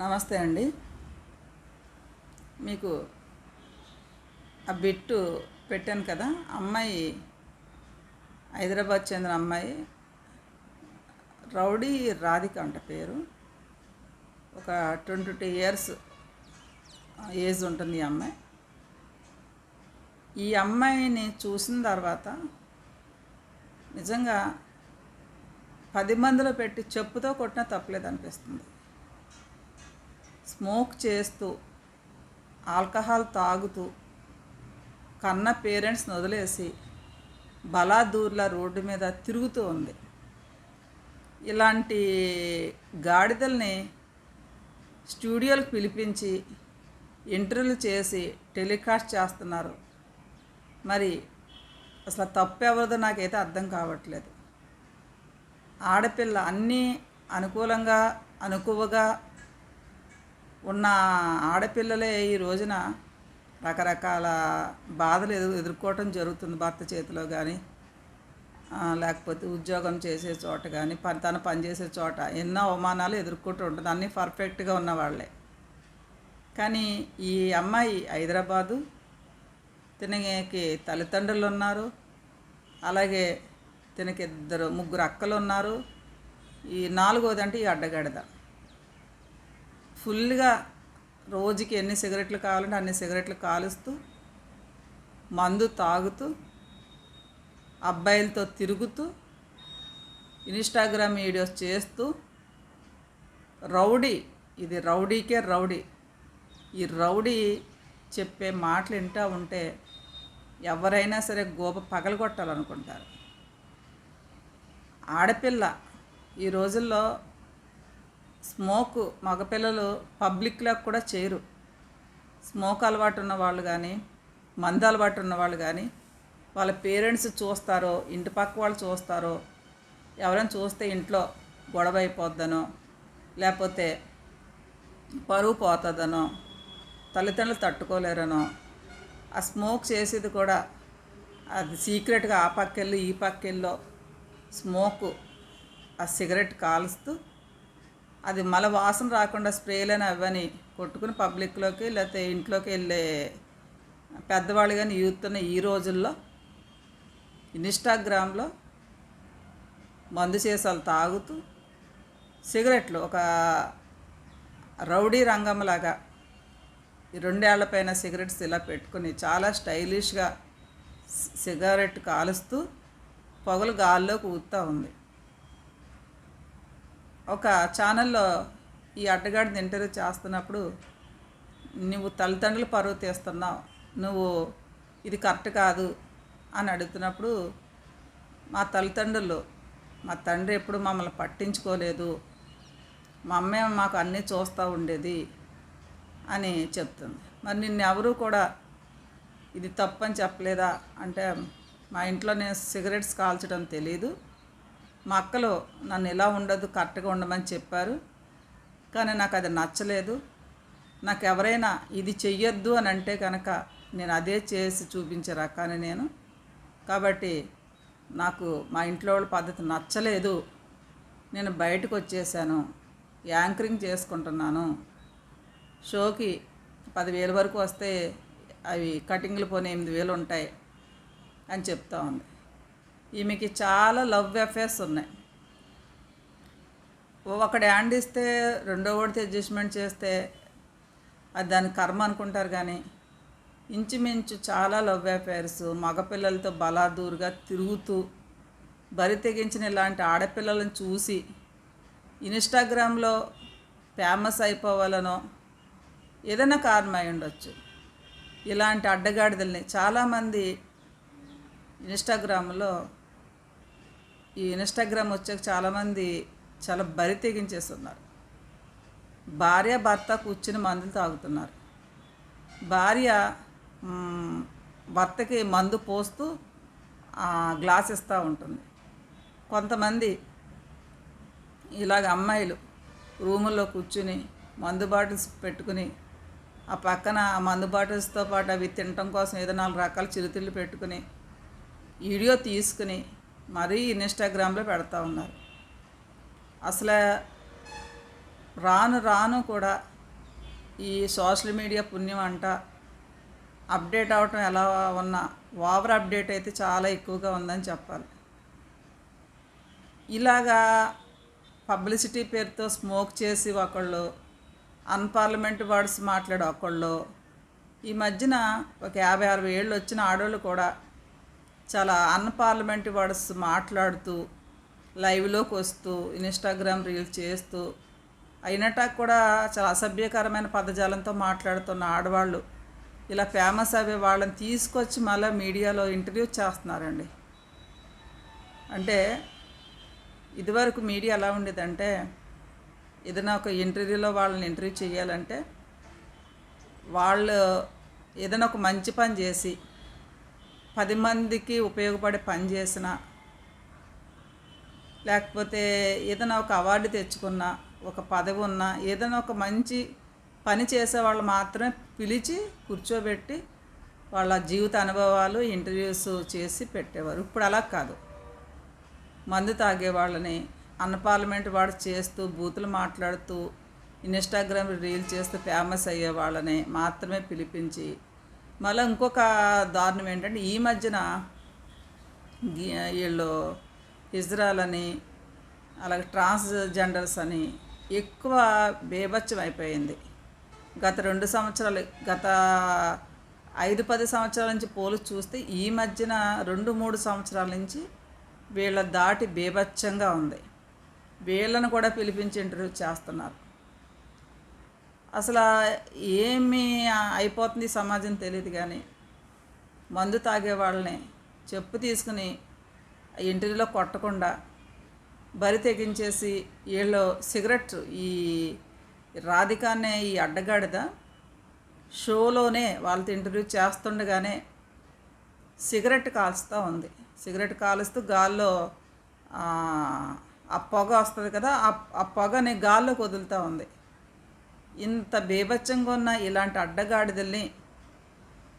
నమస్తే అండి. మీకు ఆ బిట్టు పెట్టాను కదా అమ్మాయి హైదరాబాద్ చెందిన అమ్మాయి రౌడీ రాధిక అంట పేరు. ఒక ట్వంటీ టూ ఇయర్స్ ఏజ్ ఉంటుంది ఈ అమ్మాయి. ఈ అమ్మాయిని చూసిన తర్వాత నిజంగా పది మందిలో పెట్టి చెప్పుతో కొట్టినా తప్పలేదు అనిపిస్తుంది. స్మోక్ చేస్తూ ఆల్కహాల్ తాగుతూ కన్న పేరెంట్స్ని వదిలేసి బలాదూర్ల రోడ్డు మీద తిరుగుతూ ఉంది. ఇలాంటి గాడిదల్ని స్టూడియోలకు పిలిపించి ఇంటర్వ్యూలు చేసి టెలికాస్ట్ చేస్తున్నారు. మరి అసలు తప్పు ఎవరిదో నాకైతే అర్థం కావట్లేదు. ఆడపిల్ల అన్నీ అనుకూలంగా అనుకువగా ఉన్న ఆడపిల్లలే ఈ రోజున రకరకాల బాధలు ఎదు ఎదుర్కోవటం జరుగుతుంది భర్త చేతిలో కానీ లేకపోతే ఉద్యోగం చేసే చోట కానీ పని తను పనిచేసే చోట ఎన్నో అవమానాలు ఎదుర్కొంటూ ఉంటుంది. అన్నీ పర్ఫెక్ట్గా ఉన్నవాళ్ళే కానీ ఈ అమ్మాయి హైదరాబాదు తినకి తల్లిదండ్రులు ఉన్నారు అలాగే తినకి ఇద్దరు ముగ్గురు అక్కలు ఉన్నారు ఈ నాలుగోది అంటే ఈ అడ్డగడద. ఫుల్గా రోజుకి ఎన్ని సిగరెట్లు కావాలంటే అన్ని సిగరెట్లు కాలుస్తూ మందు తాగుతూ అబ్బాయిలతో తిరుగుతూ ఇన్స్టాగ్రామ్ వీడియోస్ చేస్తూ రౌడీ ఇది రౌడీకే రౌడీ. ఈ రౌడీ చెప్పే మాటలు వింటూ ఉంటే ఎవరైనా సరే గోప పగలగొట్టాలనుకుంటారు. ఆడపిల్ల ఈ రోజుల్లో స్మోక్ మగపిల్లలు పబ్లిక్లో కూడా చేయరు. స్మోక్ అలవాటు ఉన్న వాళ్ళు కానీ మందు అలవాటు ఉన్న వాళ్ళు కానీ వాళ్ళ పేరెంట్స్ చూస్తారో ఇంటి పక్క వాళ్ళు చూస్తారో ఎవరైనా చూస్తే ఇంట్లో గొడవ అయిపోద్దనో లేకపోతే పరువు పోతుందనో తల్లిదండ్రులు తట్టుకోలేరనో ఆ స్మోక్ చేసేది కూడా అది సీక్రెట్గా ఆ పక్కెళ్ళి ఈ పక్కెళ్ళో స్మోక్ ఆ సిగరెట్ కాలుస్తూ అది మల వాసన రాకుండా స్ప్రేలని అవని కొట్టుకుని పబ్లిక్లోకి లేకపోతే ఇంట్లోకి వెళ్ళే పెద్దవాళ్ళు కానీ యూత్ ఈ రోజుల్లో ఇన్స్టాగ్రామ్లో మందు చేసాలు తాగుతూ సిగరెట్లు ఒక రౌడీ రంగంలాగా ఈ రెండేళ్ళ పైన సిగరెట్స్ ఇలా పెట్టుకుని చాలా స్టైలిష్గా సిగరెట్ కాలుస్తూ పొగలు గాల్లోకి ఊగుతూ ఉంది. ఒక ఛానల్లో ఈ అడ్డగాడిని ఇంటర్వ్యూ చేస్తున్నప్పుడు నువ్వు తల్లిదండ్రులు పరువు తీస్తున్నావు. నువ్వు ఇది కరెక్ట్ కాదు అని అడుగుతున్నప్పుడు మా తల్లిదండ్రులు మా తండ్రి ఎప్పుడు మమ్మల్ని పట్టించుకోలేదు. మా అమ్మే మాకు అన్నీ చూస్తూ ఉండేది అని చెప్తుంది. మరి నిన్నెవరూ కూడా ఇది తప్పని చెప్పలేదా? అంటే మా ఇంట్లో నేను సిగరెట్స్ కాల్చడం తెలీదు. మా అక్కలు నన్ను ఇలా ఉండదు కరెక్ట్గా ఉండమని చెప్పారు. కానీ నాకు అది నచ్చలేదు. నాకు ఎవరైనా ఇది చెయ్యొద్దు అని అంటే కనుక నేను అదే చేసి చూపించే రకాన్ని నేను. కాబట్టి నాకు మా ఇంట్లో వాళ్ళ పద్ధతి నచ్చలేదు. నేను బయటకు వచ్చేసాను. యాంకరింగ్ చేసుకుంటున్నాను. షోకి పదివేల వరకు వస్తే అవి కటింగ్లు పోనీ ఎనిమిది వేలు ఉంటాయి అని చెప్తా ఉంది. ఈమెకి చాలా లవ్ అఫేర్స్ ఉన్నాయి. ఒకడు హ్యాండ్ ఇస్తే రెండో ఒకటి అడ్జస్ట్మెంట్ చేస్తే అది దాని కర్మ అనుకుంటారు కానీ ఇంచుమించు చాలా లవ్ అఫేర్స్. మగపిల్లలతో బలాదూరుగా తిరుగుతూ బరి తెగించిన ఇలాంటి ఆడపిల్లలను చూసి ఇన్స్టాగ్రామ్లో ఫేమస్ అయిపోవాలనో ఏదైనా కారణం అయి ఉండొచ్చు. ఇలాంటి అడ్డగాడిదల్ని చాలామంది ఇన్స్టాగ్రామ్లో ఈ ఇన్స్టాగ్రామ్ వచ్చాక చాలామంది చాలా బరి తెగించేస్తున్నారు. భార్య భర్త కూర్చుని మందులు తాగుతున్నారు. భార్య భర్తకి మందు పోస్తూ గ్లాస్ ఇస్తూ ఉంటుంది. కొంతమంది ఇలాగ అమ్మాయిలు రూముల్లో కూర్చుని మందు బాటిల్స్ పెట్టుకుని ఆ పక్కన ఆ మందు బాటిల్స్తో పాటు అవి తినటం కోసం ఏదో నాలుగు రకాల చిరుతిళ్ళు పెట్టుకుని వీడియో తీసుకుని మరీ ఇన్స్టాగ్రామ్లో పెడతా ఉన్నారు. అసలు రాను రాను కూడా ఈ సోషల్ మీడియా పుణ్యం అంట. అప్డేట్ అవటం ఎలా ఉన్నా ఓవర్ అప్డేట్ అయితే చాలా ఎక్కువగా ఉందని చెప్పాలి. ఇలాగా పబ్లిసిటీ పేరుతో స్మోక్ చేసి ఒకళ్ళు అన్పార్లమెంట్ వర్డ్స్ మాట్లాడే ఒకళ్ళు ఈ మధ్యన ఒక యాభై అరవై ఏళ్ళు వచ్చిన ఆడవాళ్ళు కూడా చాలా అన్పార్లమెంట్ వర్డ్స్ మాట్లాడుతూ లైవ్లోకి వస్తూ ఇన్స్టాగ్రామ్ రీల్స్ చేస్తూ అయినట్టా కూడా చాలా అసభ్యకరమైన పదజాలంతో మాట్లాడుతున్న ఆడవాళ్ళు ఇలా ఫేమస్ అయ్యే వాళ్ళని తీసుకొచ్చి మళ్ళీ మీడియాలో ఇంటర్వ్యూ చేస్తున్నారండి. అంటే ఇదివరకు మీడియా ఎలా ఉండేదంటే ఏదైనా ఒక ఇంటర్వ్యూలో వాళ్ళని ఇంటర్వ్యూ చేయాలంటే వాళ్ళు ఏదైనా ఒక మంచి పని చేసి పది మందికి ఉపయోగపడే పని చేసిన లేకపోతే ఏదైనా ఒక అవార్డు తెచ్చుకున్న ఒక పదవి ఉన్న ఏదైనా ఒక మంచి పని చేసే వాళ్ళు మాత్రమే పిలిచి కూర్చోబెట్టి వాళ్ళ జీవిత అనుభవాలు ఇంటర్వ్యూస్ చేసి పెట్టేవారు. ఇప్పుడు అలా కాదు. మందు తాగే వాళ్ళని అన్నపార్లమెంట్ వాడు చేస్తూ బూతులు మాట్లాడుతూ ఇన్స్టాగ్రామ్ రీల్ చేస్తూ ఫేమస్ అయ్యే వాళ్ళని మాత్రమే పిలిపించి మళ్ళీ ఇంకొక దారుణం ఏంటంటే ఈ మధ్యన వీళ్ళు ఇజ్రాయల్ అని అలాగే ట్రాన్స్జెండర్స్ అని ఎక్కువ బేభత్యం అయిపోయింది. గత రెండు సంవత్సరాలు గత ఐదు పది సంవత్సరాల నుంచి పోలు చూస్తే ఈ మధ్యన రెండు మూడు సంవత్సరాల నుంచి వీళ్ళ దాటి బేభత్యంగా ఉంది. వీళ్ళను కూడా పిలిపించి ఇంటర్వ్యూ చేస్తున్నారు. అసలు ఏమి అయిపోతుంది సమాజం తెలియదు కానీ మందు తాగే వాళ్ళని చెప్పు తీసుకుని ఇంటర్వ్యూలో కొట్టకుండా బరి తెగించేసి వీళ్ళు సిగరెట్ ఈ రాధికానే ఈ అడ్డగాడిద షోలోనే వాళ్ళతో ఇంటర్వ్యూ చేస్తుండగానే సిగరెట్ కాలుస్తూ ఉంది. సిగరెట్ కాలుస్తూ గాల్లో ఆ, పొగ వస్తుంది కదా ఆ- ఆ పొగని గాల్లోకి వదులుతూ ఉంది. ఇంత బీభత్సంగా ఉన్న ఇలాంటి అడ్డగాడిదల్ని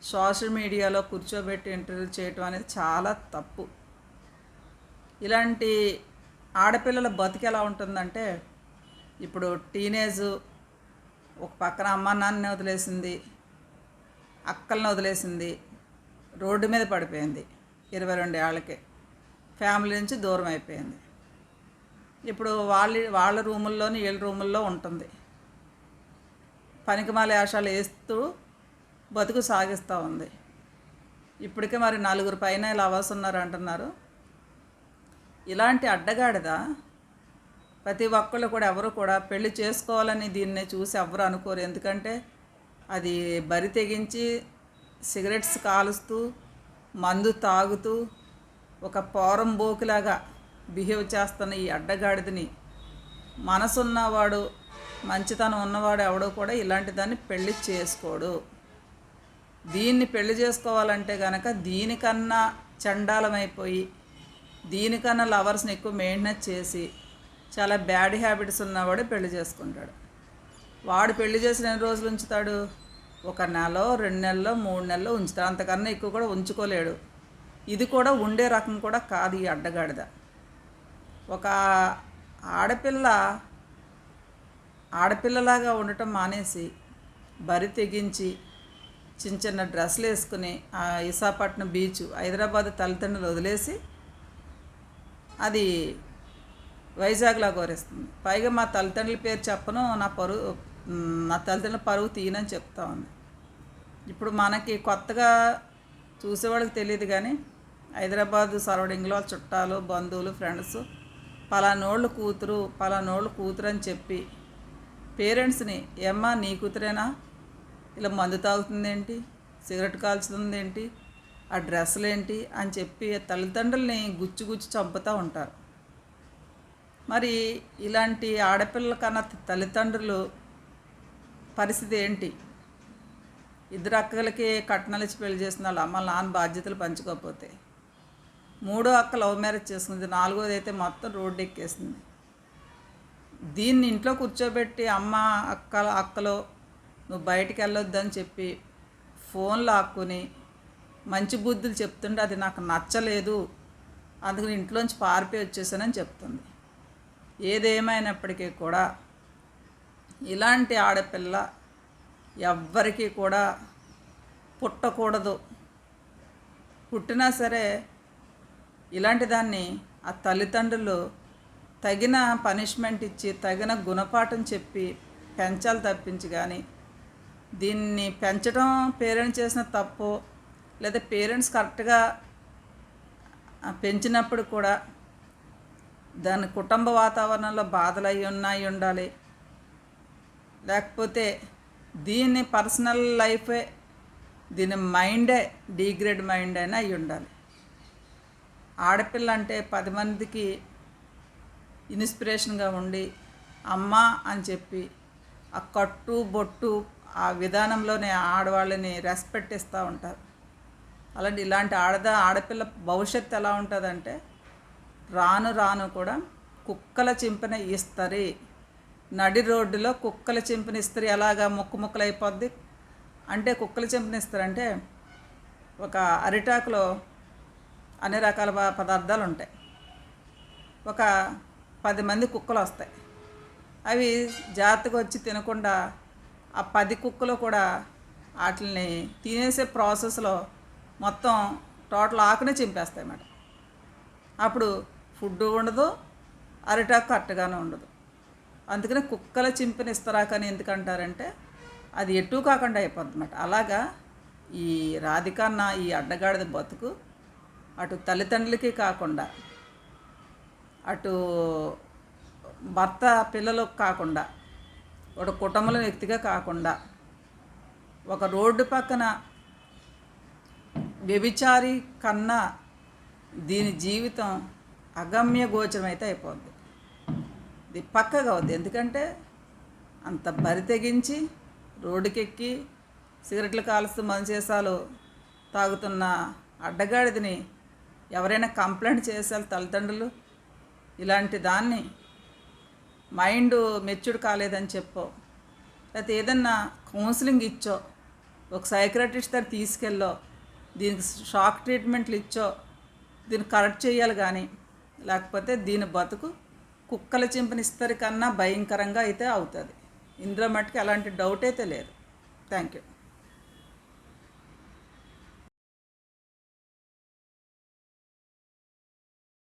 సోషల్ మీడియాలో కూర్చోబెట్టి ఇంటర్వ్యూ చేయటం అనేది చాలా తప్పు. ఇలాంటి ఆడపిల్లల బతికి ఎలా ఉంటుందంటే ఇప్పుడు టీనేజ్ ఒక పక్కన అమ్మ నాన్నని వదిలేసింది అక్కల్ని వదిలేసింది రోడ్డు మీద పడిపోయింది ఇరవై రెండు ఏళ్ళకే. ఫ్యామిలీ నుంచి దూరం అయిపోయింది. ఇప్పుడు వాళ్ళ వాళ్ళ రూముల్లోని వీళ్ళ రూముల్లో ఉంటుంది. పనికిమాల వేషాలు వేస్తూ బతుకు సాగిస్తూ ఉంది. ఇప్పటికే మరి నలుగురు పైన ఇలా అవర్స్ ఉన్నారు అంటున్నారు. ఇలాంటి అడ్డగాడిద? ప్రతి ఒక్కళ్ళు కూడా ఎవరు కూడా పెళ్ళి చేసుకోవాలని దీన్ని చూసి ఎవరు అనుకోరు. ఎందుకంటే అది బరి తెగించి సిగరెట్స్ కాలుస్తూ మందు తాగుతూ ఒక పోరం బోకులాగా బిహేవ్ చేస్తున్న ఈ అడ్డగాడిదని మనసున్నవాడు మంచితనం ఉన్నవాడు ఎవడో కూడా ఇలాంటి దాన్ని పెళ్ళి చేసుకోడు. దీన్ని పెళ్ళి చేసుకోవాలంటే కనుక దీనికన్నా చండాలమైపోయి దీనికన్నా లవర్స్ని ఎక్కువ మెయింటెనెన్స్ చేసి చాలా బ్యాడ్ హ్యాబిట్స్ ఉన్నవాడు పెళ్ళి చేసుకుంటాడు. వాడు పెళ్ళి చేసిన ఎన్ని రోజులు ఉంచుతాడు? ఒక నెల రెండు నెలలో మూడు నెలలో ఉంచుతాడు. అంతకన్నా ఎక్కువ కూడా ఉంచుకోలేడు. ఇది కూడా ఉండే రకం కూడా కాదు ఈ అడ్డగాడిద. ఒక ఆడపిల్ల ఆడపిల్లలాగా ఉండటం మానేసి బరి తెగించి చిన్న చిన్న డ్రెస్సులు వేసుకుని ఆ విశాఖపట్నం బీచ్ హైదరాబాద్ తల్లిదండ్రులు వదిలేసి అది వైజాగ్లా కోరేస్తుంది. పైగా మా తల్లిదండ్రుల పేరు చెప్పను నా పరువు నా తల్లిదండ్రుల పరువు తీయనని చెప్తా ఉంది. ఇప్పుడు మనకి కొత్తగా చూసేవాళ్ళకి తెలియదు కానీ హైదరాబాద్ సరౌండింగ్లో చుట్టాలు బంధువులు ఫ్రెండ్స్ పలానోళ్ళు కూతురు పలానోళ్ళు కూతురు అని చెప్పి పేరెంట్స్ని ఏమ్మా నీ కూతురేనా? ఇలా మందు తాగుతుందేంటి? సిగరెట్ కాల్చుతుందేంటి? ఆ డ్రెస్సులు ఏంటి అని చెప్పి తల్లిదండ్రుల్ని గుచ్చి గుచ్చి చంపుతూ ఉంటారు. మరి ఇలాంటి ఆడపిల్లల కన్నా తల్లిదండ్రులు పరిస్థితి ఏంటి? ఇద్దరు అక్కలకి కట్నాలు ఇచ్చి పెళ్ళి చేసిన వాళ్ళు అమ్మ నాన్న బాధ్యతలు పంచుకోకపోతే. మూడో అక్క లవ్ మ్యారేజ్ చేసుకుంది నాలుగోది అయితే మొత్తం రోడ్డు ఎక్కేసింది. దీన్ని ఇంట్లో కూర్చోబెట్టి అమ్మ అక్క అక్కలో నువ్వు బయటికి వెళ్ళొద్దని చెప్పి ఫోన్ ఆక్కుని మంచి బుద్ధులు చెప్తుంటే అది నాకు నచ్చలేదు. అందుకని ఇంట్లోంచి పారిపోయి వచ్చేసానని చెప్తుంది. ఏదేమైనప్పటికీ కూడా ఇలాంటి ఆడపిల్ల ఎవ్వరికీ కూడా పుట్టకూడదు. పుట్టినా సరే ఇలాంటి దాన్ని ఆ తల్లిదండ్రులు తగిన పనిష్మెంట్ ఇచ్చి తగిన గుణపాఠం చెప్పి పెంచాలి తప్పించి కానీ దీన్ని పెంచడం పేరెంట్స్ చేసిన తప్పు లేదా పేరెంట్స్ కరెక్ట్గా పెంచినప్పుడు కూడా దాని కుటుంబ వాతావరణంలో బాధలు అయి ఉన్నాయి ఉండాలి. లేకపోతే దీన్ని పర్సనల్ లైఫే దీని మైండే డీగ్రేడ్ మైండ్ అయినా అయి ఉండాలి. ఆడపిల్ల అంటే పది మందికి ఇన్స్పిరేషన్గా ఉండి అమ్మ అని చెప్పి ఆ కట్టు బొట్టు ఆ విధానంలోనే ఆడవాళ్ళని రెస్పెక్ట్ ఇస్తూ ఉంటారు. అలాంటి ఇలాంటి ఆడద ఆడపిల్ల భవిష్యత్తు ఎలా ఉంటుందంటే రాను రాను కూడా కుక్కల చింపిన ఇస్తరి. నడి రోడ్డులో కుక్కల చింపిన ఇస్తరి ఎలాగా ముక్కు ముక్కలు అయిపోద్ది అంటే కుక్కల చింపిన ఇస్తరి అంటే ఒక అరిటాకులో అన్ని రకాల పదార్థాలు ఉంటాయి ఒక పది మంది కుక్కలు వస్తాయి. అవి జాగ్రత్తగా వచ్చి తినకుండా ఆ పది కుక్కలు కూడా వాటిని తినేసే ప్రాసెస్లో మొత్తం టోటల్ ఆకునే చింపేస్తాయి అన్నమాట. అప్పుడు ఫుడ్ ఉండదు అరిటాకు కరెక్ట్గానే ఉండదు. అందుకని కుక్కల చింపిన ఇస్తరాకని ఎందుకంటారంటే అది ఎటు కాకుండా అయిపోద్ది అన్నమాట. అలాగా ఈ రాధికన్న ఈ అడ్డగాడిద బతుకు అటు తల్లిదండ్రులకి కాకుండా అటు భర్త పిల్లలకు కాకుండా ఒక కుటుంబంలో వ్యక్తిగా కాకుండా ఒక రోడ్డు పక్కన వ్యభిచారి కన్నా దీని జీవితం అగమ్య గోచరమైతే అయిపోద్ది. ఇది పక్కగా అవుద్ది. ఎందుకంటే అంత బరి తెగించి రోడ్డుకెక్కి సిగరెట్లు కాలుస్తూ మంచేసాలు తాగుతున్న అడ్డగాడిదని ఎవరైనా కంప్లైంట్ చేసారు తల్లిదండ్రులు? ఇలాంటి దాన్ని మైండ్ మెచ్యూర్డ్ కాలేదని చెప్పో. లేకపోతే ఏదన్నా కౌన్సిలింగ్ ఇచ్చో ఒక సైక్రటిస్ట్ దగ్గర తీసుకెళ్ళో దీనికి షాక్ ట్రీట్మెంట్లు ఇచ్చో దీన్ని కరెక్ట్ చేయాలి కానీ లేకపోతే దీని బతుకు కుక్కల చింపనిస్తారు కన్నా భయంకరంగా అయితే అవుతుంది. ఇందులో మట్టుకు ఎలాంటి డౌట్ అయితే లేదు. Thank you.